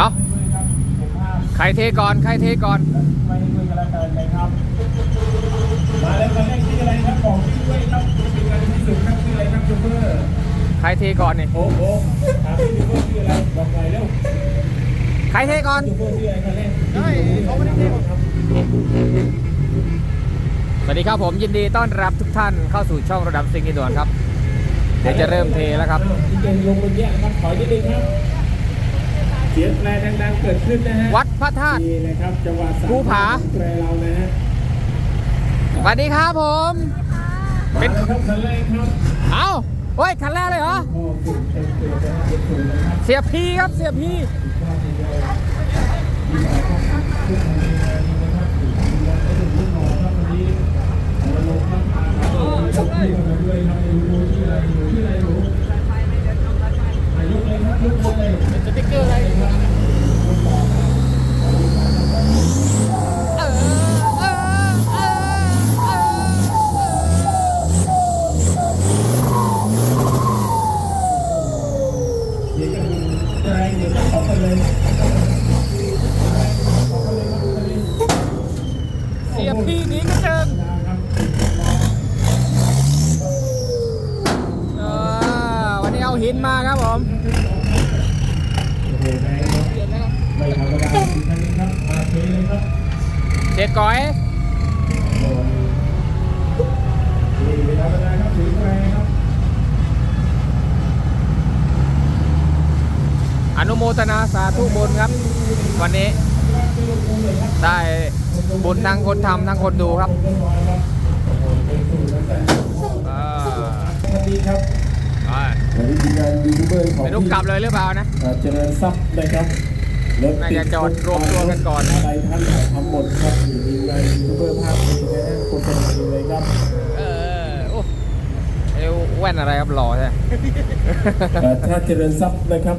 เอาใครเทก่อน ใครเทก่อน ไม่ให้คุยกันแล้วกันนะครับ มาแล้วคันแรกชื่ออะไรครับบอกชื่อด้วยครับเป็นการที่สุดครับชื่ออะไรครับชูเปอร์ใครเทก่อนนี่โอ้โหถามพี่ชูเปอร์ชื่ออะไรบอกหน่อยเร็วใครเทก่อนชูเปอร์ชื่ออะไรคันแรกได้เขาไม่ได้เทครับสวัสดีครับผมยินดีต้อนรับทุกท่านเข้าสู่ช่องระดับซิงกิดวนครับ เดี๋ยวจะเริ่มเทแล้วครับที่เก่งลงบนแยกนะครับถอยนิดนึงครับเสียงแตรดังๆเกิดขึ้นนะฮะวัดพระธาตุนี่นะครับจังหวะสามภูผาแตรเรานะฮะสวัสดีครับผม เป็เป็นนครับคันแรกครับเอาเฮ้ยคันแรกเลยเหรอโอ้สุดเต็มเต็มนะฮะเต็มเต็มนะครับเสียพีครับเสียพีส วันนี้ ได้บุญทั้งคนทำทั้งคนดูครับอ่าสวัสดีครับไปวันนี้ทีมงานยูทูบเบอร์ของไม่รู้กลับเลยหรือเปล่านะเอ่อเจริญทรัพย์นะครับรถน่าจะจอดรวมตัวกันก่อนอะไรท่านทำหมดครับอยู่ทีมงานยูทูบเบอร์ภาคนี้นะฮะคนเป็นดีเลยครับเออโอ้เอวแว่นอะไรครับหล่อใช่เอ่อถ้าเจริญทรัพย์นะครับ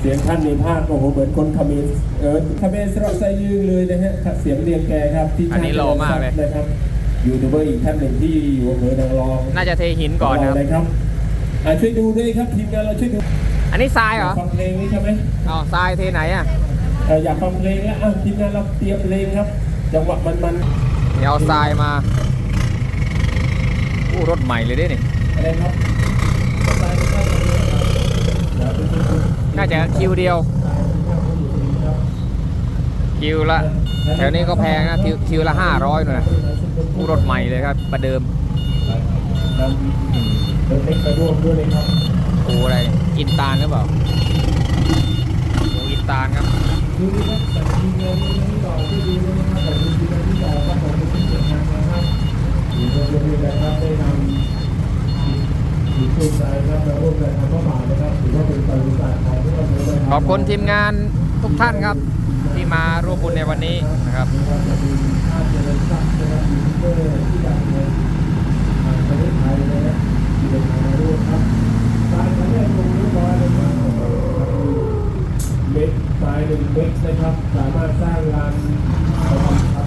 เสียงท่านในภาคโอ้โหเหมือนคนเขมรเออเขมรสระไซยืงเลยนะฮะเสียงเรียงแกครับที่อันนี้หล่อมากเลย นะครับยูทูบเบอร์อีกท่านหนึ่งที่อยู่อำเภอนางรองน่าจะเทหินก่อนนะครับเลยครับอะช่วยดูด้วยครับทีมงานเราช่วยดู อันนี้ทรายเหรอฟังเพลงนี้ใช่ไหมอ๋อทรายเทไหนอะเอ่ออยากฟังเพลงแล้วอะทีมงานเราเตรียมเพลงครับจังหวะมันมันเดี๋ยวเอาทรายมาอู้รถใหม่เลยเด้นี่ๆอะไรครับ น่าจะคิวเดียว คิวละ แถวนี้ก็แพงนะ คิวคิวละห้าร้อยนู่นนะอู้รถใหม่เลยครับ ประเดิมโอ้อะไร อินตาลหรือเปล่าโอ้อินตาลครับ ดูดีครับแต่ทีมงานนะครับแต่ทีมงานที่ต่อครับผมเป็นที่เกียรตินะร่วมกันทำข้าวหมานะครับถือว่าเป็นประวัติของทุกคนเลยนะขอบคุณทีมงานทุกท่านครับ ที่มาร่วมบุญในวันนี้นะครับถ้าเจริญทรัพย์นะครับยูทูบเบอร์ที่ดังในประเทศไทยนะครับที่เดินทางมาร่วมครับสายคันแรกลงเรียบร้อยเลยครับเม็ดสายหนึ่งเม็ดนะครับ สามารถสร้างงานทำแบ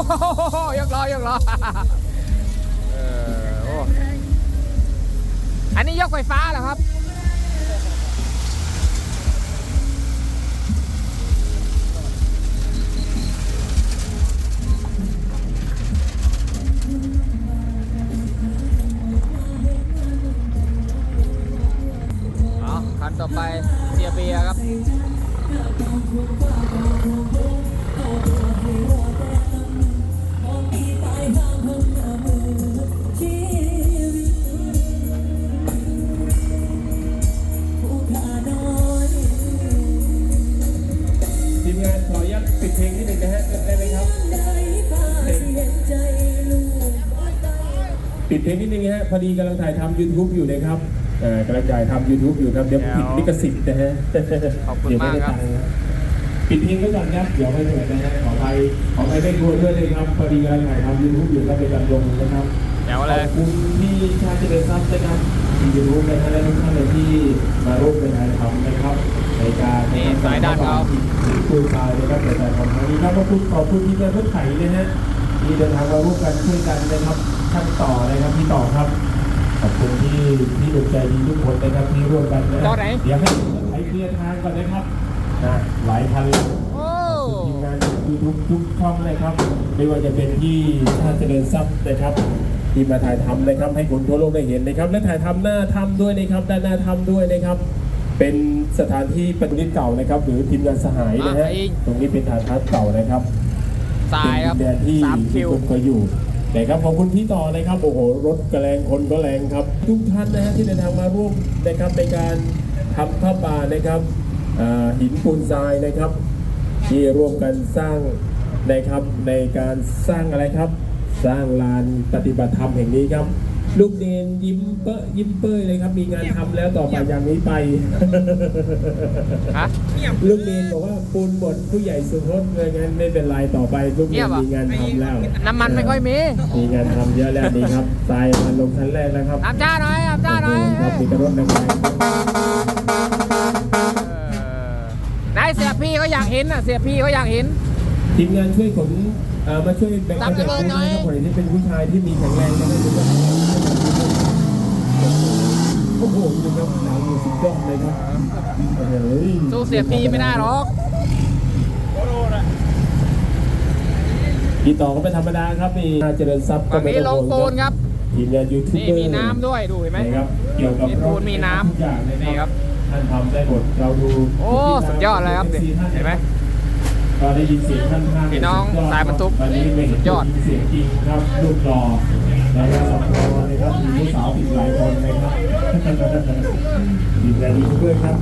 ยกล้อยกล้อเออโอ้อันนี้ยกไฟฟ้าเหรอครับ เอาคันต่อไปเซียเบียครับ เพลงนิดนึงนะฮะได้ไหมครับ ปิดเพลงนิดนึงนะฮะพอดีกำลังถ่ายทำ YouTube อยู่นะครับเอ่อกำลังถ่ายทำ YouTube อยู่ครับเดี๋ยวผิดลิขสิทธิ์นะฮะขอบคุณเดี๋ยวไม่ได้มากครับตังค์นะปิดเพลงไว้ก่อนครับเดี๋ยวไม่เหนื่อยนะฮะขอไปขอไปไม่กลัวด้วยเลยครับพอดีกำลังถ่ายทำ YouTube อยู่ก็เป็นการลงนะครับแจ๋วขเลอยบคุณที่ชาติเจริญทรัพย์นะครับที่ยูทูบนะฮะและทุกท่านเลยที่มาร่วมในการทำนะครับ ในการนี่สายด้านเขาคุยชายนะครับในการทำครั้งนี้ครับขอบคุณขอบคุณที่เดินรถไถนะฮะที่เดินทางมาร่วมกันช่วยกันนะครับช่างต่อนะครับพี่ต่อครับขอบคุณที่ที่ดวงใจดีทุกคนนะครับที่ร่วมกันนะต่อไหนเดี๋ยวให้รถไถเคลียร์ทางก่อนนะครับนะหลายพันเลยโอ้ทีมงานยูทูบทุกช่องเลยครับ ไม่ว่าจะเป็นที่ชาติเจริญทรัพย์นะครับ ที่มาถ่ายทำนะครับให้คนทั่วโลกได้เห็นนะครับ และถ่ายทำหน้าถ้ำด้วยนะครับด้านหน้าถ้ำด้วยนะครับ เป็นสถานที่ปฏิบัติเก่านะครับ หรือทีมงานสหายนะฮะอะอีก ตรงนี้เป็นฐานทัพเก่านะครับทรายครับเป็นดินแดนที่สามคิวทุกคนเคยอยู่นะครับขอบคุณพี่ต่อนะครับโอ้โหรถกระแรงคนก็แรงครับ ทุกท่านนะฮะที่เดินทางมาร่วมนะครับในการทำผ้าป่านะครับอ่าหินปูนทรายนะครับ ที่ร่วมกันสร้างนะครับในการสร้างอะไรครับ สร้างลานปฏิบัติธรรมแห่งนี้ครับ ลูกเนนยิ้มเปะยิ้มเป้ยเลยครับ มีงานทำแล้วต่อไปอย่างนี้ไป ฮะ ลูกเนนบอกว่าปูนหมดผู้ใหญ่สุพจน์เลยงั้นไม่เป็นไรต่อไปลูกเนเงียนบอะมีงานทำแล้วน้ำมันไม่ค่อยมีมีงานทำเยอะแล้วนี่ครับทรายมาลงชั้นแรกแล้วครับน้ำจ้าหน่อยน้ำจ้าหน่อย ครับมีกระรถนะครับเออนายเสียพี่เขาอยากเห็นอะ เสียพี่เขาอยากเห็น ทีมงานช่วยขน เอ่อมาช่วยแบ่งตามปันระเบิดหน่อยนะครับคนที่เป็นผู้ชายที่มีแข็งแรงนะครับโอ้โหดูครับหนังอยู่สุดยอดเลยครับเฮ้ยสู้เสียพี่ไม่ได้หรอกพี่ต่อก็ไม่ธรรมดาครับนี่เจริญทรัพย์ก็ฝั่งไม่นี้ลต้องงห่วงปูนครับทีมงานยูทูบนี่เบอร์มีน้ำด้วยดูเห็นไหมนะครับเกี่ยวกับมีปูนมีน้ำทุกอย่างเลยนี่ครับท่านทำได้หมดเราดูโอ้สุดยอดเลยครับนี่เห็นไหม ก็ได้ยินเสียงท่านท่านพี่น้องสายบรรทุกตอนนี้ไม่เห็นสุดยอดเสียงจริงครับลูกรอแล้วก็สองรอเลยครับมีลูกสาวติดหลายคนนะครับดีใจดีเพื่อนครับ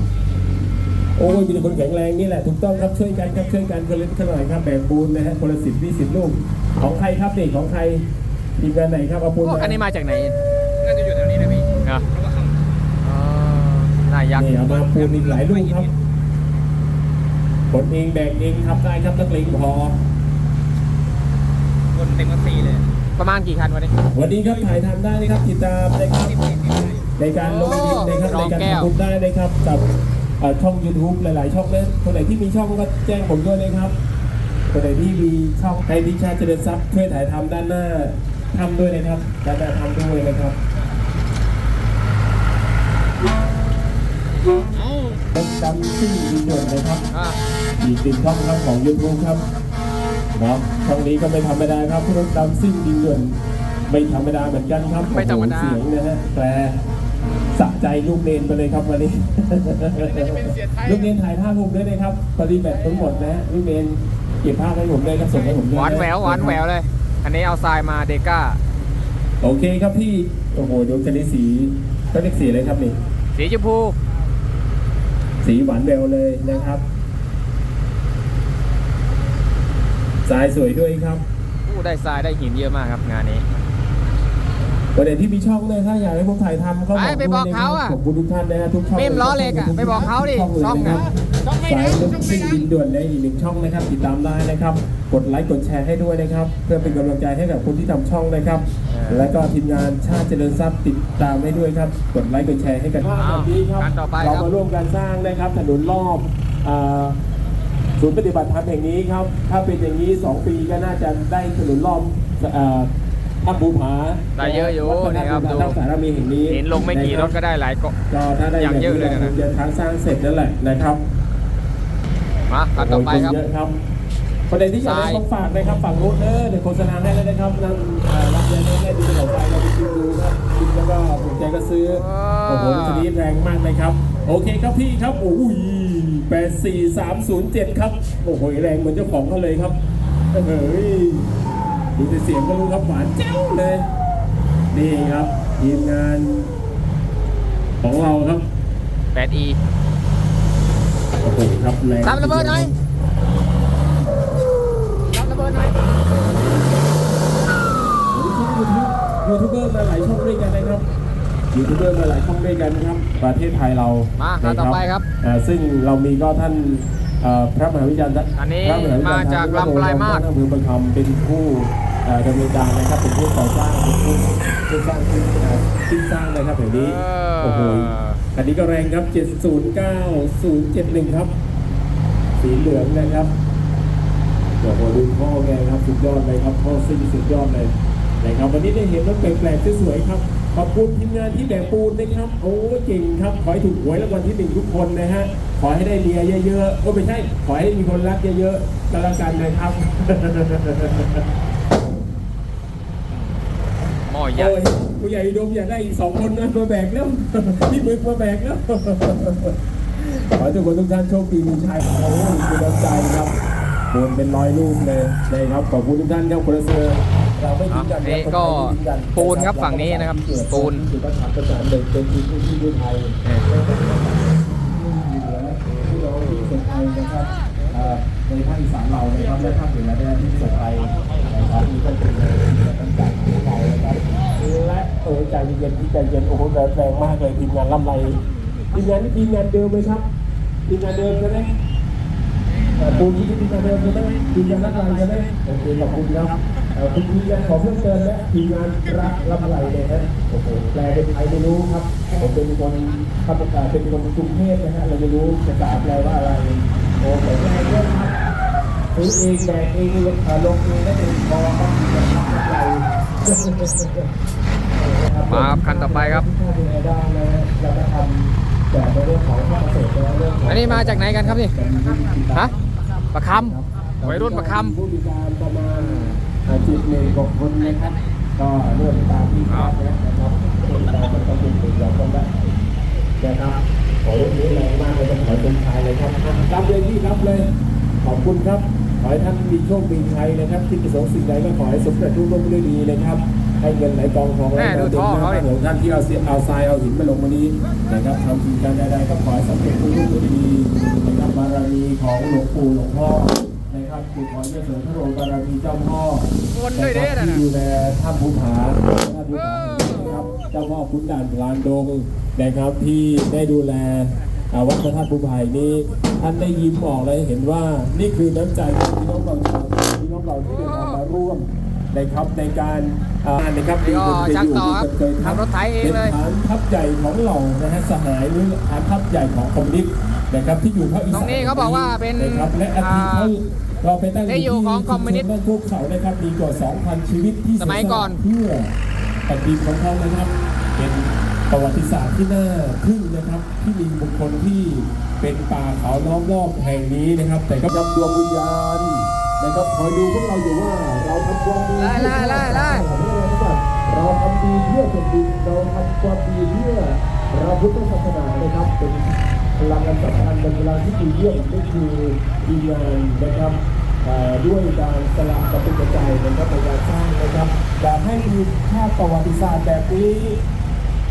โอ้ยมีแต่คนแข็งแรงนี่แหละถูกต้องครับช่วยกันครับช่วยกันคนละนิดคนละหน่อยครับแบ่งปูนนะฮะคนละสิบยี่สิบลูกของใครครับนี่ของใครทีมงานไหนครับเอาปูนพวกอันนี้มาจากไหนน่าจะอยู่แถวนี้นะพี่เหรออ๋อน่ายักษ์นี่เอามาปูนอีกหลายลูกครับ ผลเองแบ่งเองทำได้ครับนักเลงพอคนเต็มกันสี่เลยประมาณกี่คันวันนี้ วันนี้ครับถ่ายทำได้นะครับติดตามนะครับ ในการลงดินนะครับโอ้ในการรองแก้วทำบุญได้นะครับกับเอ่อช่อง YouTube หลาย ๆ ช่องนะคนไหนที่มีช่องก็แจ้งผมด้วยนะครับคนไหนที่มีช่องให้ดิชาเจริญทรัพย์ช่วยถ่ายทำด้านหน้าทำด้วยนะครับด้านหน้าทำด้วยนะครับรถดำซิ่งดินด่วนนะครับ อ่า อีกหนึ่งช่องครับของ YouTube ครับเนาะช่องนี้ก็ไม่ธรรมดาครับรถดำซิ่งดินด่วนไม่ธรรมดาเหมือนกันครับไม่ธรรมดา โอ้โหเสียงนะฮะแต่สะใจลูกเนนไปเลยครับวันนี้ ลูกเนนถ่ายภาพผมด้วยนะครับปฏิบัติทั้งหมดนะฮะลูกเนนเก็บภาพให้ผมด้วยครับส่งให้ผมด้วยหวานแหววหวานแหววเลย อันนี้เอาทรายมาเดก้า โอเคครับพี่โอ้โหดวงจันทร์สีก็เรียกสีอะไรครับนี่ สีชมพู สีหวานแววเลยนะครับ สายสวยด้วยครับอู้ได้ทรายได้หินเยอะมากครับงานนี้ ประเด็นที่มีช่องเลยถ้าอยากให้ผมถ่ายทำก็ไปไปบอกเขาอะ ขอบคุณทุกท่านนะฮะทุกช่องเมมล้อเหล็กอะไปบอกเขาดิช่องเลยช่องนะคอะรับสายลุกซิ่งดินด่วนในอีกหนึ่งช่องนะครับ ติดตามได้นะครับ กดไลค์กดแชร์ให้ด้วยนะครับ เพื่อเป็นกำลังใจให้กับคนที่ทำช่องนะครับ และก็ทีมงานชาติเจริญทรัพย์ติดตามให้ด้วยครับ กดไลค์กดแชร์ให้กันอ้าววันนี้ครับการต่อไปเราครับมาร่วมกันสร้างนะครับถนนรอบอ่า ศูนย์ปฏิบัติธรรมแห่งนี้ครับ ถ้าเป็นอย่างนี้ 2 ปีก็น่าจะได้ถนนรอบอ่าถ้ำภูผาได้เยอะอยู่วัดพระธานี่ครับตุดูภูผาทั้งสารมีแห่งนี้เห็นลงไม่กี่รถก็ได้หลายเกาะก็ถ้าได้อย่างเยอะเลยนะคงจะทางสร้างเสร็จนั่นแหละนะครับมาคันต่อไปครับโยนเยอะครับประเด็นที่อยากทรายให้ต้องฝากนะครับฝั่งนู้นเด้อเดี๋ยวโฆษณาให้แล้วนะครับนั่งเอ่อรับเงินได้ดูของไฟเราไปชิมดูครับชิมแล้วก็ถูกใจก็ซื้อโอ้โหชนิดแรงมากเลยครับ โอเคครับพี่ครับโอ้ย 84307 ครับ โอ้โหแรงเหมือนเจ้าของเขาเลยครับเฮ้ยดูเสียงก็รู้ครับหวานเจ้าเลย นี่ครับทีมงาน ของเราครับ 8E โอ้โหครับแรงทำระเบิดหน่อยทำระเบิดหน่อยยูทูบเบอร์มาหลายช่องด้วยกันนะครับ ยูทูบเบอร์มาหลายช่องด้วยกันนะครับ ประเทศไทยเรามานะข่าวต่อไปครับอ่าซึ่งเรามีก็ท่านเอ่อพระมหาวิจารณ์อันนี้พระมหวิจรณ์มาจากลำปลายมาศ ท่นอำเภอประคำเป็นผู้เอ่อดำเนินการนะครับเป็นผู้ก่อสร้างเป็นผู้ผู้สร้างขึ้นเอ่อที่สร้างนะครับแห่งนี้เออโอ้โห อันนี้ก็แรงครับ 709071 ครับ สีเหลืองนะครับโอ้โหดูพ่อแกครับ สุดยอดเลยครับพ่อซิ่งสุดยอดเลยนะครับวันนี้ได้เห็นรถแปลกๆสวยๆครับ ขอบคุณทีมงานที่แบกปูนนะครับ โอ้เก่งครับ ขอให้ถูกหวยรางวัลที่หนึ่งทุกคนนะฮะ ขอให้ได้เมียเยอะๆก็ไม่ใช่ ขอให้มีคนรักเยอะๆก็แล้วกันนะครับ หม้อใหญ่โอ้ยผู้ใหญ่อุดมอยากได้อีกสองคนนะมาแบกแล้วพี่มึกมาแบกแล้ว ขอให้ทุกคนทุกท่านโชคดีมีชัยโอ้ยมีน้ำใจครับบนเป็นร้อยลูกเลยเลยครับขอบคุณทุกท่านครับคนละเสือเราไม่ทิ้งกั นะนี่ก็ปูนครับฝั่งนี้นะครับปูนเนี่ยไทยพี่น้องที่คนไทยนะครับเอ่อในภาคอีสานเรานะครับและภาคเหนือเนี่ยที่คนไทยนะครับมีก็เป็นตั้งใจของเรานะครับและโอ้ใจเย็นที่ใจเย็นโอ้โหแรงมากเลยทีมงานลำไรทีมงานทีมงานเดิมไหมครับทีมงานเดิมใช่ไหม ปูนที่ทีมงานเดิมใช่ไหมทีมงานรักไรใช่ไหมโอเคขอบคุณครับคุณทีมงานขอเพิ่มเติมและทีมงานรักล่ำไรเลยนะโอ้โหแปลเป็นไทยไม่รู้ครับผมเป็นคนทำประกาเป็นคนกรุงเทพนะฮะเราไม่รู้ภาษาแปลว่าอะไรโอ้โหแรงเยอะครับซื้อเองแบกเองลงเองได้เองพอครับจะทำอะไรมาครับคันต่อไปครับอันนี้มาจากไหนกันครับนี่ฮะ ประคำวัยรุ่นประคผู้บริการประมาณจิตหนึ่งกคนนะครับ ก็เริ่มตามที่คาดนะครับนเรามันก็เป็นถึงเราคนละนะครับขอรื่องนี้แรงมากเลยต้องขอเป็นชายเลยครับรับเลยพี่รับเลย ขอบคุณครับ ขอให้ท่านมีโชคมีชัยนะครับ ที่ประสงค์สิ่งใดก็ขอให้สมเร็จรุ่งเรืองด้วยดีนะครับ ให้เงินไหลกองทองไหลแม่ดูมาเต็มท่อหน้าเขาดิบ้านของท่านที่เอาเสียเอาทรายเอาหินมาลงมานี้นะครับทำสิ่งการใดๆก็ขอให้สำเร็จรุ่งเรืองด้วยดีนะครับบารมีของหลวงปู่หลวงพ่อนะครับคือขอให้เสริมพระองค์บารมีเจ้าพ่อวนด้วยเด้อน่ะที่ดูแลถ้ำภูผาถ้ำภูผานะครับเจ้าพ่อขุนด่านลานดงนะครับที่ได้ดูแลอ่าวัดพระธาตุภูผานี้ท่านได้ยิ้มออกและเห็นว่านี่คือน้ำใจของพี่น้องเราชาวพี่น้องเราที่เดินทางมาร่วม นะครับในการอ่านะครับนี่ก็ช่างต่อครับเคยขับรถไถเองเลยเป็นฐานทัพใหญ่ของเรานะฮะสหายหรือฐานทัพใหญ่ของคอมมิวนิสต์นะครับที่อยู่ภาคอีสานตรงนี้เขาบอกว่าเป็นนะครับและอาทิตย์เขาเราไปตั้งที่อยู่ของคอมมิวนิสต์บ้านพวกเขานะครับมีกว่า 2,000 ชีวิตที่สมัยก่อนเพื่อแผ่นดินของเขานะครับเป็นประวัติศาสตร์ที่น่าทึ่งนะครับ ที่มีบุคคลที่เป็นป่าเขาล้อมรอบแห่งนี้นะครับ แต่ก็รับดวงวิญญาณ นะครับคอยดูพวกเราอยู่ว่าเราทำความดีไล่ไล่ไล่ไล่เราทำดีเพื่อแผ่นดินเราทำความดีเพื่อเราพุทธศาสนานะครับเป็นพลังงานสำคัญเป็นพลังที่ดีเยี่ยมนี่คือวิญญาณนะครับเอ่อด้วยการสละกระตุกกระจายนะครับในการสร้างนะครับอยากให้มีภาพประวัติศาสตร์แบบนี้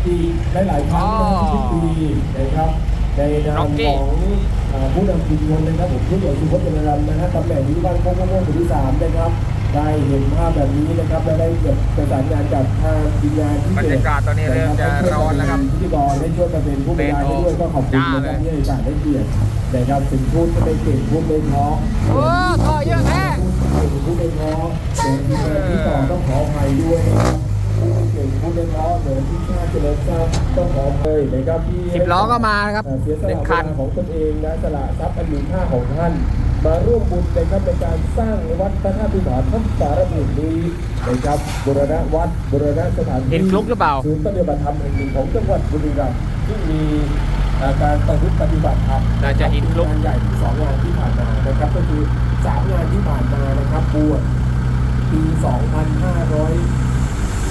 อีกหลายๆครั้งนะครับทุกปีนะครับในนามของเอ่อ ผู้นำชุมชนนะครับผมผู้ใหญ่สุพจน์เจริญรัตน์นะฮะตำแหน่งนี้บ้านโคกโม่วงหมู่ที่สามนะครับได้เห็นภาพแบบนี้นะครับและได้เกิดประสานงานกับทางทีมงานที่บรรยากาศตอนนี้เริ่มจะร้อนแล้วครับพิธีกรได้ช่วยมาเป็นผู้บริหารให้ด้วยก็ขอบคุณนะครับที่ให้โอกาสได้เกียรตินะครับถึงพูดก็ได้เก่งพูดไม่เพราะโอ้ท่อเยอะแท้ผู้เล่นล้อเดินที่เดินที่ต่อต้องขออภัยด้วยนะครับ ผู้เก่งผู้เล่นล้อเดินที่ชาติเจริญทราบต้องขออภัยนะครับที่สิบล้อก็มานะครับเสียสหนึ่ละงเวคันลาของตนเองนะสละทรัพย์อันมีค่าของท่านมาร่วมบุญนะครับในการสร้างวัดพระธาตุภูผาทับสารบุตรนี้นะครับบูรณะวัดบูรณะสถานที่เห็นฟลุกหรือเปล่าศูนย์ปฏิบัติธรรมแห่งหนึ่งของจังหวัดบุรีรัมย์ที่มีอ่าการประพฤติปฏิบัติธรรมน่าจะอินฟลุกงานใหญ่ที่สองงานที่ผ่านมานะครับก็คือสามงานที่ผ่านมานะครับบวชปี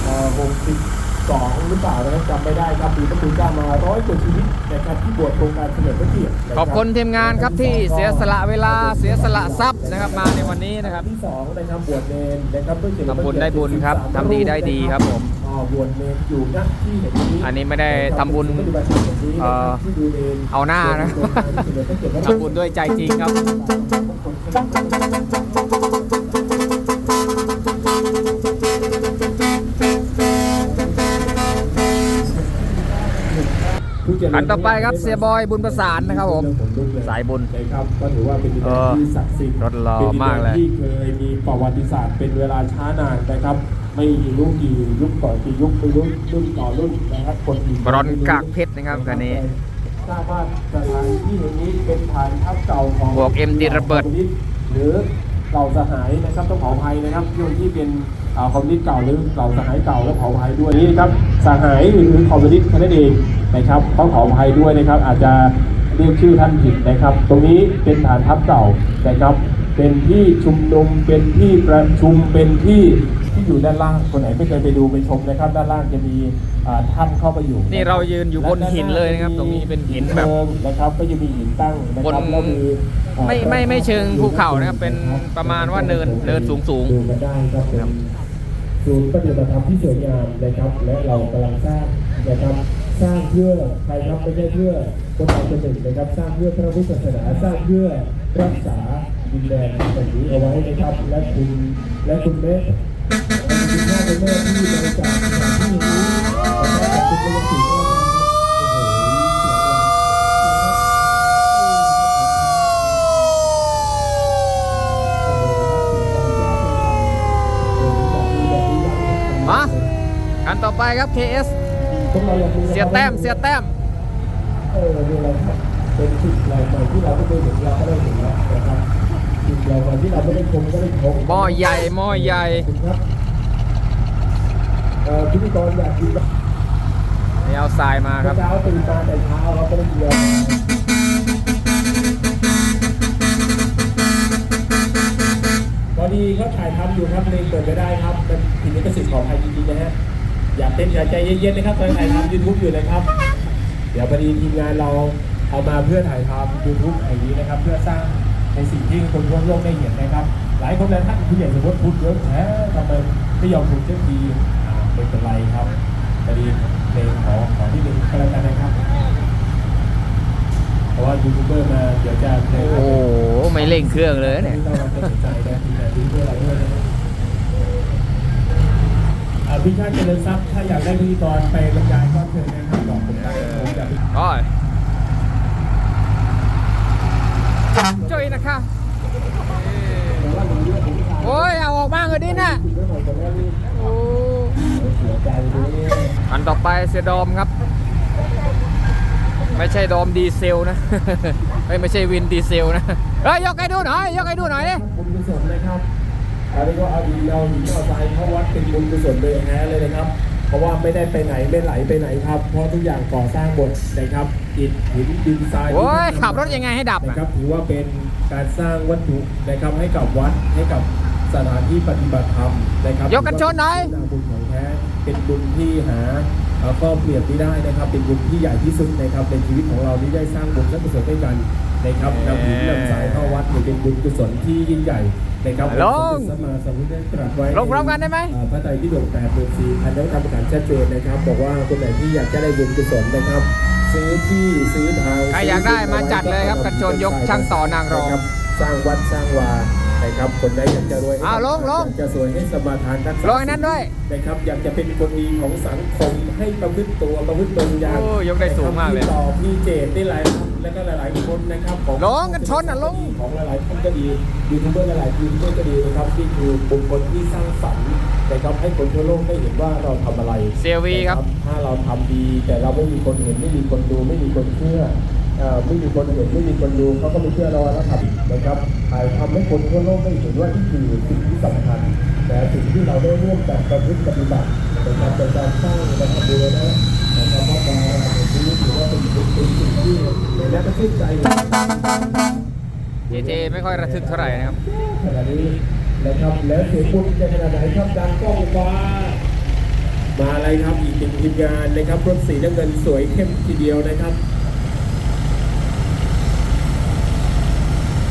2562 หรือเปล่านะครับจำไม่ได้ครับปีพระคุณเจ้ามาร้อยกว่าชีวิตนะครับที่บวชโครงการเฉลิมพระเกียรตินะขอบคุณทีมงานครับที่เสียสละเวลาเสียสละทรัพย์นะครับมาในวันนี้นะครับที่สองนะครับบวชเนนนะครับเพื่อเฉลิมพระทำบุญเกียรติได้บุญครับ73ทำดีได้ดีครับผมอ๋อบวชเนนอยู่ณที่แห่งนี้อันนี้ไม่ได้ทำบุญปฏิบัติธรรมแห่งนี้นะครับเอ่อที่ดูเนนเอาหน้านะโครงการเฉลิมพระเกียรติทำบุญด้วยใจจริงครับ เเจริญอันต่อไปครับเสียบอยบุญประสานนะครับผม สายบุญนะครับก็ถือว่าเป็นดินแดนที่ศักดิ์สิทธิ์รถหล่อเป็นดินแดนมากเลยที่เคยมีประวัติศาสตร์เป็นเวลาช้านานนะครับ ไม่กี่ยุคกี่ยุคต่อกี่ยุคไม่รู้รุ่นต่อรุ่นนะครับคนอีบรอนกากเพชรนะครับคันนี้ทราบว่าสถานที่แห่งนี้เป็นฐานทัพเก่าของบวก MD ระเบิดหรือเก่าสหายนะครับต้องเผาภัยนะครับที่ที่เป็นอ่าคอมมิวนิสต์เก่าหรือเก่าสหายเก่าและเผาภัยด้วยนี่นะครับสหายหรือคอมมิวนิสต์แค่นั้นเอง นะครับต้องเผาภัยด้วยนะครับ อาจจะเรียกชื่อท่านผิดนะครับ ตรงนี้เป็นฐานทัพเก่านะครับ เป็นที่ชุมนุมเป็นที่ประชุมเป็นที่ที่อยู่ด้านล่างคนไหนไม่เคยไปดูไปชมนะครับ ด้านล่างจะมีอ่าถ้ำเข้าไปอยู่นี่เรายืนอยู่บนหินเลยนะครับ ตรงนี้เป็นหินแบบเชิงนะครับ ก็จะมีหินตั้งนะบนครับแล้วมีอ่าไม่ไม่ไม่เชิงภูเขานะครับเป็นประมาณว่าเนินเนินสูงสูงดูกันได้ครับเป็นศูนย์ปฏิบัติธรรมที่สวยงามนะครับ และเรากำลังสร้างนะครับ สร้างเพื่อใครครับไม่ใช่เพื่อคนใดคนหนึ่งนะครับ สร้างเพื่อพระพุทธศาสนาสร้างเพื่อรักษาดินแดนแห่นี้เอาไว้นะครับ และคุณและคุณแม่คุณพ่อคุณแม่ที่บริจาคที่นี้ขอบคุณเป็นสิ่งมากันต่อไปครับ KS พวกราอยากมีเสียแต้มเสียแต้ม เออนี่แหละครับเป็นสิ่งแปลกใหม่ที่เราไม่เคยเห็นเราก็ได้เห็นแล้วนะครับสิ่งแปลกใหม่ที่เราไม่ได้ชมก็ได้ชมหม้อใหญ่หม้อใหญ่ ขอบคุณครับเอ่อพิธีกรอยากกิน นี่เอาทรายมาครับ เช้าตื่นมาแต่เช้าเราก็ได้เดียวพอดีเขาถ่ายทำอยู่ครับเพลงเปิดไม่ได้ อยากเต้นอยากใจเย็นๆนะครับตอนถ่ายทำยูทูบอยู่นะครับ เดี๋ยวพอดีทีมงานเราเอามาเพื่อถ่ายทำยูทูบอย่างนี้นะครับ เพื่อสร้างในสิ่งที่คนทั่วโลกได้เห็นนะครับ หลายคนหลายท่านคุณใหญ่สมมติพูดเยอะแท้ทำไมไม่ยอมพูดเจ้าทีอ่าไม่เป็นไรครับพอดีเพลงขอขอที่หนึ่งก็แล้วกันนะครับ เพราะว่ายูทูบเบอร์มาเดี๋ยวจะเพลงโอ้โหไม่เร่งเครื่องเลยเนี่ย ที่เราจะสนใจนะทีมงานยูทูบเบอร์เราด้วยนะครับอ่า พี่ชาติเจริญทรัพย์ถ้าอยากได้พิธีกรไปบรรยายก็เชิญนะครับบอกผมได้ผมจะโอ้ยช่วยนะคะโอ้ยเอาออกมาเลยดิน่ะอันต่อไปเสียดอมครับ ไม่ใช่ดอมดีเซลนะเฮ้ยไม่ใช่วินดีเซลนะเฮ้ยยกให้ดูหน่อยยกให้ดูหน่อยดิบุญกุศลนะครับ อันนี้ก็เอาดีเอาหินเอาทรายเข้าวัดเป็นบุญกุศลโดยแท้เลยนะครับ เพราะว่าไม่ได้ไปไหนไม่ไหลไปไหนครับ เพราะทุกอย่างก่อสร้างหมดนะครับอิฐหินดินทรายโอ้ยขับรถยังไงให้ดับนะอะครับถือว่าเป็นการสร้างวัตถุนะครับให้กับวัดให้กับสถานที่ปฏิบัติธรรมนะครับยกกันชนหน่อยถืว่าเป็นบุญของแท้เป็นบุญที่หาเอ่อก็เปรียบไม่ได้นะครับ เป็นบุญที่ใหญ่ที่สุดนะครับในชีวิตของเราที่ได้สร้างบุญและกุศลด้วยกันนะครับนำหินนำสายเข้าวัดเนี่ยเป็นบุญกุศลที่ยิ่งใหญ่ นะครับลงสมมาสมพุทธได้ตรัสไว้ลงพร้อมกันได้ไหมเอ่อพระไตรปิฎกแปดหมื่นสี่พันธกรรมการชัดเจนนะครับ บอกว่าคนไหนที่อยากจะได้บุญกุศลนะครับ ซื้อที่ซื้อทางใครอยากได้มาจัดเลยครับกันชนยกช่างต่อนางรองนะคบสร้างวัดสร้างวา นะครับคนใดอยากจะรวยอ้าวลงลง อยากจะสวยให้สมาทานรักษาลงไอ้นั้นด้วย นะครับอยากจะเป็นคนดีของสังคมให้ประพฤติตัวประพฤติตนอย่างโอ้ยกได้สูงมากเลยพี่ต่อพี่เจดได้หลายท่านแล้วก็หลายๆคนนะครับของลงกันชนน่ะลง ของหลายๆท่านก็ดียูทูบเบอร์หลายๆยูทูบเบอร์ก็ดีนะครับนี่คือบุคคลที่สร้างสรรค์นะครับให้คนทั่วโลกได้เห็นว่าเราทำอะไร เซียวีครับ ถ้าเราทำดีแต่เราไม่มีคนเห็นไม่มีคนดูไม่มีคนเชื่อเอ่อ ไม่มีคนเห็นไม่มีคนดูเขาก็ไม่เชื่อเราแล้วทำนะครับถ่ายทำให้คนทั่วโลกได้เห็นว่านี่คือสิ่งที่สำคัญแต่สิ่งที่เราได้ร่วมกันประพฤติปฏิบัตินะครับในการสร้างนะครับดูนะนะครับว่าการในชีวิตถือว่าเป็นเป็นสิ่งที่ในนักชื่นใจเจเจไม่ค่อยระทึกเท่าไหร่นะครับขณะนี้นะครับแล้วเสียงบุญจะขนาดไหนครับดังก้องฟ้ามาอะไรครับอีกหนึ่งทีมงานนะครับรถสีน้ำเงินสวยเข้มทีเดียวนะครับ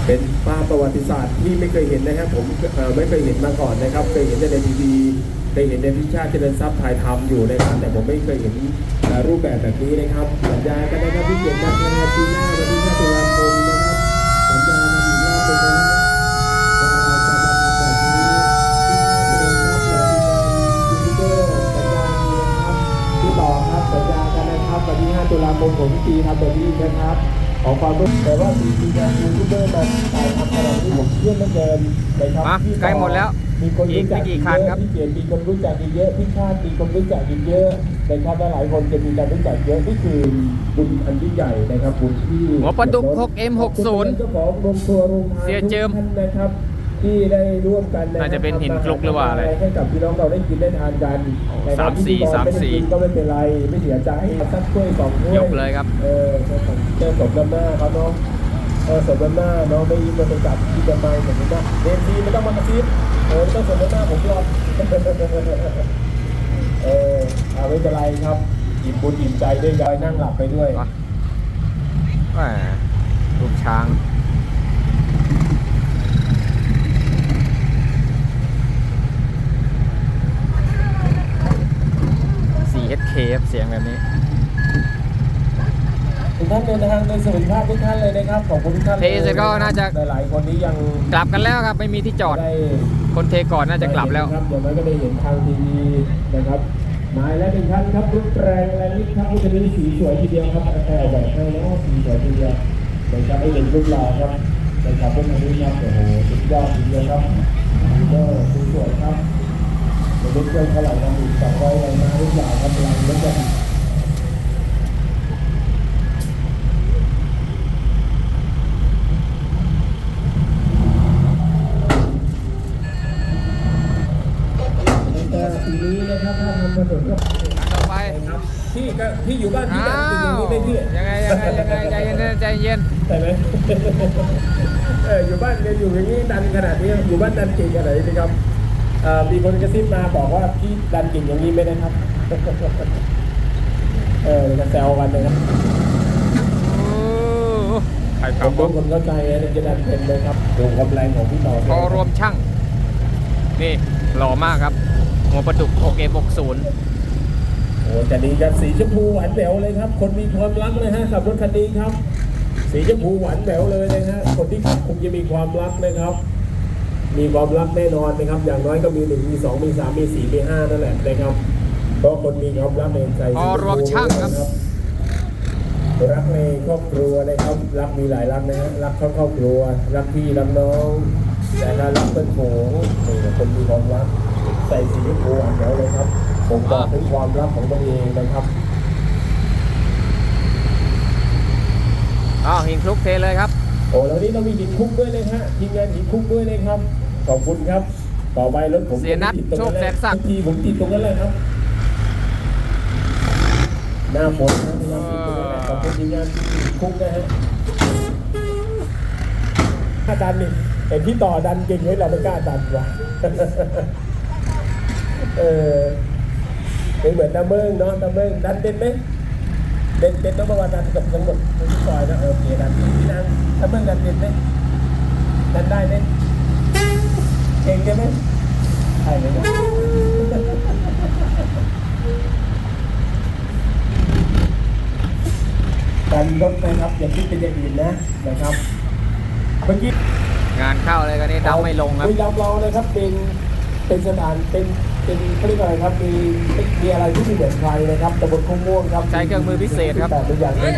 เป็นภาพประวัติศาสตร์ที่ไม่เคยเห็นนะครับ ผมไม่เคยเห็นมาก่อนนะครับ เคยเห็นในทีวีเคยเห็นในพิชาติเจริญทรัพย์ถ่ายทำอยู่นะครับแต่ผมไม่เคยเห็นรูปแบบแบบนี้นะครับสัญญากันนะครับที่เขียนกันในปีหน้าวันที่5ตุลาคมนะครับสัญญากันอีกรอบหนึงนะครับว่าเราจะมาทำแบบนี้ที่ท่าเจริญทรัพย์เลยทีมงานยูทูบเบอร์สัญญาดีนะครับที่ต่อครับสัญญากันนะครับวันที่ 5 ตุลาคมผมวิธีทำแบบนี้นะครับ ขอความร่วมมือแต่ว่ามีทีมงานยูทูบเบอร์มาถ่ายทำอะไรที่ผมเชื่อเหลือเกินนะครับมาที่ใกล้หมดแล้วมีคนอีกรู้จักไม่กี่คันครับพี่เกียรติมีคนรู้จักอีกเยอะพี่ชาติมีคนรู้จักอีกเยอะนะครับและหลายคนจะมีการรู้จักเยอะนี่คือบุญอันยิ่งใหญ่นะครับบุญที่หัวปลาดุก 6M60 เจ้าของโรงครัวโรงทานเสียเจิมทุกท่านนะครับ ที่ได้ร่วมกันนะน่าจะเป็นหินคลุกหรือว่าอะไรให้กับพี่น้องเราได้กินได้ทานกันโอ้นะครับสามสี่พิธีกรสามสี่ไได้กินก็ไม่เป็นไรไม่เสียใจสักถ้วยสองถ้วยยกเลยครับเออเจ้าของเจ้าสมน้ำหน้าเขาเนาะเออสมน้ำหน้าเนาะไม่ยิ้มมาไปจับที่จะไม่สมน้ำหน้าเดนทีไม่ต้องมากระซิบเออไม่ต้องสมน้ำหน้าผมหรอกเออเอาไม่เป็นไรครับอิ่มบุญอิ่มใจด้วยกันนั่งหลับไปด้วยมาแหมลูกช้าง 4HK ครับเสียงแบบนี้ ทุกท่านเดินทางโดยสวัสดิภาพทุกท่านเลยนะครับขอบคุณทุกท่านเทเสร็จก็น่าจะ หลายๆคนนี้ยังกลับกันแล้วครับ ไม่มีที่จอด ได้คนเทก่อนน่าจะกลับแล้วครับเดี๋ยวมันก็ได้เห็นทางทีวีนะครับหมายและหนึ่งท่านครับรุ่นแรงและนี่ครับจะมีสีสวยทีเดียวครับแต่แบบให้แล้วสีสวยทีเดียวนะครับให้เห็นรูปหล่อครับนะครับพวกนี้ครับโอ้โหสุดยอดทีเดียวครับก็สีสวยครับ เดี๋ยวเพื่อนเท่าไหร่ครับอีกสองร้อยอะไรมารูปหล่อครับลังแล้วก็แต่ปีนี้นะครับถ้าทำถนนก็ต่อไปครับที่ก็ที่อยู่บ้านที่อ้าดันติดอย่างวนี้ได้พี่ยังไงยังไงยังไงใจเย็นใจเย็นใช่ไหมเอออยู่บ้านเนี่ยอยู่อย่างนี้ดันขนาดนี้อยู่บ้านดันเก่งขนาดนี้นะครับเอ่อ มีคนกระซิบมาบอกว่าพี่ดันเก่งอย่างนี้ไม่ได้ครับ เออจะแซวกันนะครับโอ้ใครผขับมรู้คนเข้าใจนะจะดันเป็นเลยครับดูความแรงของพี่ต่อพอรวมช่าง นี่หล่อมากครับ หัวปลาดุก 6M60 โอ้แต่ดีครับสีชมพูหวานแหววเลยครับ คนมีความรักเลยฮะขับรถคันนี้ครับ สีชมพูหวานแหววเลยนะฮะคนที่ขับคงจะมีความรักนะครับ มีความรักแน่นอนนะครับ อย่างน้อยก็มีหนึ่งมีสองมีสามมีสี่มีห้านั่นแหละนะครับ เพราะคนมีความรักในใจพอรวมช่างครับ รักในครอบครัวนะครับรักมีหลายรักนะฮะรักครอบครัว รักพี่รักน้องแต่ถ้ารักเป็นโผงนี่คนมีความรักใส่สีชมพูหวานแหววเลยครับ ผมบอกถึงความรักของตัวเองนะครับอ้าวหินคลุกเทเลยครับโอ้แล้วนี้เรามีหินคุกด้วยเลยฮะทีมงานหินคุกด้วยเลยครับ ขอบคุณครับ ต่อไปรถผมเสียนัทจะติดตรงโชคแสนศักดิ์ทุทีผมติดตรงนั้นเลยครับ หน้าฝนนะพยายามติดตรงนั้นแหละขอบคุณทีมงานหินคุกนะฮะถ้าดันนี่เห็นพี่ต่อดันเก่งไว้เราไม่กล้าดันว่ะเออเป็นเหมือนตาเบิ้งเนาะตาเบิ้งดันเป็นไหมเด่นเป็นต้องประวัติดันกับทั้งหมดทุกซอยนะเออโอเคดันพี่นางตาเบิ้งดันเป็นไหมดันได้ไหม เก่งใช่ไหมใช่ไหมเนี่ยดันรถนะครับอย่าคิดเป็นอย่างอื่นนะนะครับเมื่อกี้งานเข้าเลยกันนี่ดำไม่ลงครับคุยยำเรานะครับเป็นเป็นสถานเป็น เป็นเขาเรียกอะไรครับมีมีอะไรที่ไม่เหมือนใครนะครับตำบลคงม่วงครับใช้เครื่องมือพิเศษครับแต่ตัวอย่างเป็น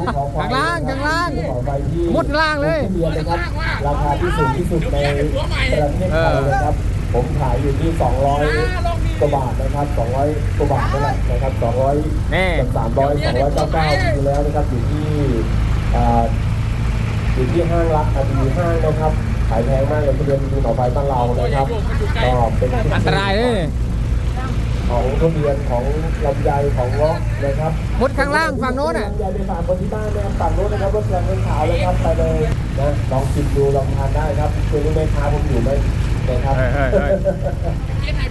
ภูเขไฟข้างล่างข้างล่างภูเขาไฟที่มุดล่างเลยทุเรียนนะครับราคาที่สูงที่สุดในประเทศไทยนะครับ ผมขายอยู่ที่ 200กว่าบาทนะครับ 200กว่าบาทนั่นแหละนะครับ 200แน่กับ300 299อยู่แล้วนะครับอยู่ที่อ่าอยู่ที่ห้างรักอาดีห้างนะครับ ขายแพงมากเลยทุเรียนภูเขาไฟบ้านเรานะครับก็เป็นอันตรายเลยของทุเรียนของลำไยของเงาะนะครับมุดข้างล่างฝั่งโน้นอะลำไยไปฝากคนที่บ้านนะครับฝั่งโน้นนะครับรถแรงเงินขาวเลยครับไปเลยนะลองชิมดูลองทานได้ครับคือรู้ไหมค้าผมอยู่ไหมนะครับเฮ้ยเฮ้ยเฮ้ย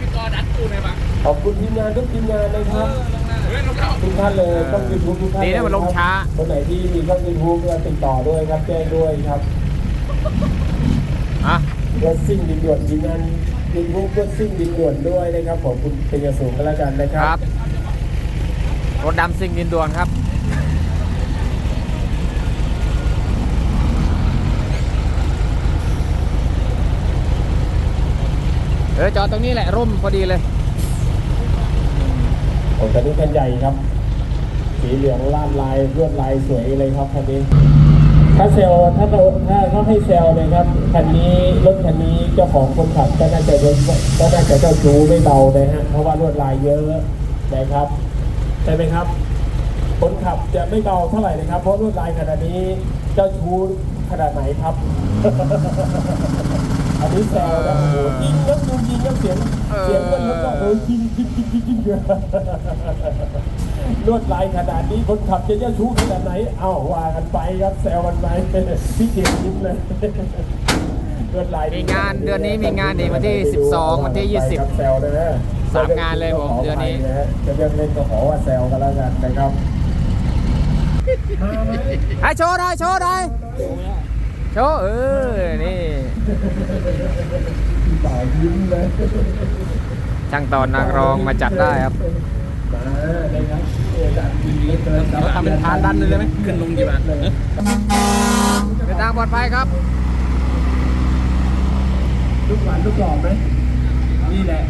ขอบคุณทีมงานทุกทีมงานนะครับทุกท่านเลยต้องยูทูบทุกท่านดีนะมันลงช้าคนไหนที่มีช่องยูทูบก็ติดต่อด้วยครับแจ้งด้วยครับอะ รถซิ่งดินด่วนทีมงานยูทูบรถซิ่งดินด่วนด้วยนะครับขอบคุณเป็นอย่างสูงก็แล้วกันนะคครัรับ บ รถดำซิ่งดินดวนครับ เออจอดตรงนี้แหละ ร่มพอดีเลยโอ้แต่นี่คันใหญ่ครับ สีเหลืองลาดลายลวดลายสวยเลยครับคันนี้ ถ้าเซลถ้าเราถ้าเขาให้เซลเลยครับคันนี้รถคันนี้เจ้าของคนขับก็น่าจะก็น่าจะเจ้าชู้ไม่เบาเลยฮะเพราะว่าลวดลายเยอะนะครับใช่ไหมครับ คนขับจะไม่เบาเท่าไหร่นะครับ เพราะลวดลายขนาดนี้เจ้าชู้ขนาดไหนครับอันนี้แซวนะโอ้โหยิงยับดูยิงยับเสียงเสียงมันแล้วก็เออยิงยิงยิงยิงยิงยิง ลวดลายขนาดนี้คนขับจะเจ้าชู้ขนาดไหน เอ้าว่ากันไปครับแซวกันไปพี่เกียรยิ้มเลยลวดลายมีงานเดือนนี้มีงานดีวันที่ 12 วันที่ครับแซวนะฮะสามงานเลยผมเดือนนี้ขอไปะฮะจะเรียกเล่นก็ขอว่าแซวกันแล้วกันนะครับมาไหม20ให้โชว์หน่อยโชว์หน่อยโชว์เออนี่พี่บ่าวยิ้มเลยช่างตอนนักร้องมาจัดได้ครับ มาเลยครับเออจัดจริงเหลือเกินครับทำเป็นพานดันเลยได้ไหมขึ้นลงกี่บาทเลยเดินทางปลอดภัยครับลูกหวานลูกหลอกไหมนี่แหละ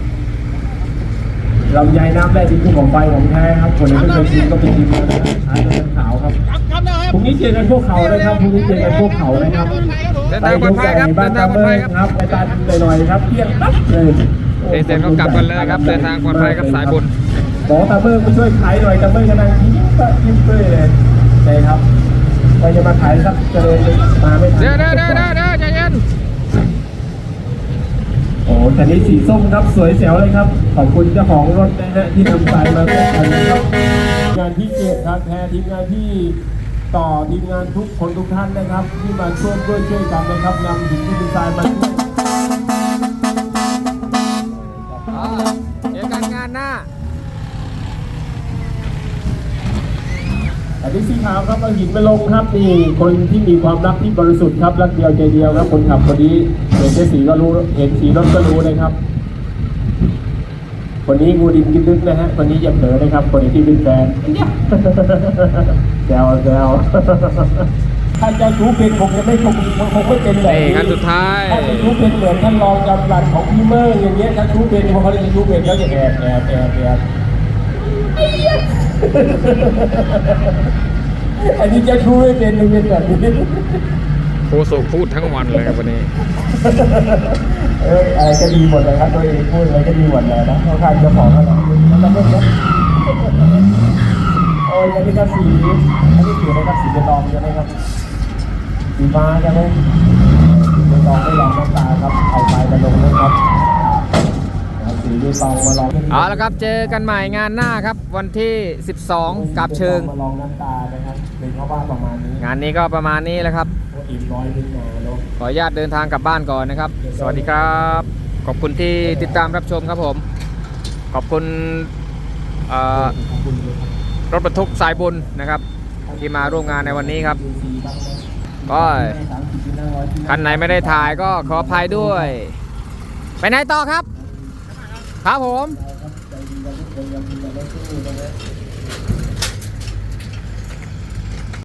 ลำไยน้ำได้ดินภูเขาไฟของแท้ครับคนนี้ไม่เคยชิมก็ไปชิมแล้วนะขายเป็นขาวครับพรุ่งนี้เจอกันพวกเขานะครับพรุ่งนี้เจอกันพวกเขานะครับเดินทางปลอดภัยครับบ้านเดินทางปลอดภัยครับครับไปตามหน่อยๆครับเที่ยงปั๊บเลยเดี๋ยวก็กลับกันเลยครับเดินทางปลอดภัยครับสายบุญ บอกตาเบิร์มาช่วยขายหน่อยตาเบิร์กำลังยิ้มปะยิ้มเป้ยเลยใช่ครับไปจะมาขายสักเจริญมาไม่ทันเดี๋ยวเดี๋ยวเดี๋ยวเดี๋ยวเดี๋ยวใจเย็นโอ้แต่นี้สีส้มครับสวยแจ๋วเลยครับ ขอบคุณเจ้าของรถนะฮะที่นำสายมาร่วมกันนะครับงานที่เกียรติครับแทนทีมงานที่ต่อทีมงานทุกคนทุกท่านนะครับ ที่มาช่วยด้วยช่วยกันนะครับนำหินที่ดีไซน์มาช่วย อันนี้สีขาวครับเอาหินมาลงครับนี่คนที่มีความรักที่บริสุทธิ์ครับรักเดียวใจเดียวครับคนขับคนนี้เห็นแค่สีก็รู้เห็นสีรถก็รู้เลยครับคนนี้งูดินกินลึกนะฮะคนนี้อย่าเผลอนะครับ คนที่เป็นแฟนแซวแซวถ้าเจะชู้เป็นคงจะไม่คงคงไม่เป็นแบบนี่นี้คันสุดท้ายถ้าเจะชู้เป็นเหมือนท่านรองจำรัดของพี่เมอร์อย่างเงี้ยถ้าชู้เป็นพอเขาจะชู้เป็นเขาจะแอบแอบแอบแอบ อันนี้จะชู้ไม่เป็นมันเป็นแบบนี้โคโซพูดทั้งวันเลยครับวันนี้เอออะไรก็ดีหมดเลยครับตัวเองพูดอะไรก็ดีหมดเลยนะเขาทานเจ้าของเขาแล้วก็เพิ่มนะโอ้ยอันนี้ก็สีอันนี้สีอะไรครับสีเบตองใช่ไหมครับสีฟ้าใช่ไหมสีเบตองไม่ลองน้ำตาครับเอาไปมาลงนะครับ เอาสีเบตองมาลองเอาละครับเจอกันใหม่งานหน้าครับวันที่ 12 กับเชิงมาลองน้ำตานะครับเป็นเพราะว่าประมาณนี้งานนี้ก็ประมาณนี้แหละครับโอ้อิ่มร้อยนิดมาเนาะขออนุญาตเดินทางกลับบ้านก่อนนะครับ สวัสดีครับ ขอบคุณที่ติดตามรับชมครับผม ขอบคุณเอ่อขอบคุณเลยครับรถบรรทุกสายบุญนะครับ ที่มาร่วมงานในวันนี้ครับก็คันไหนไม่ได้ถ่ายก็ขออภัยด้วย ไปไหนต่อครับ ครับผม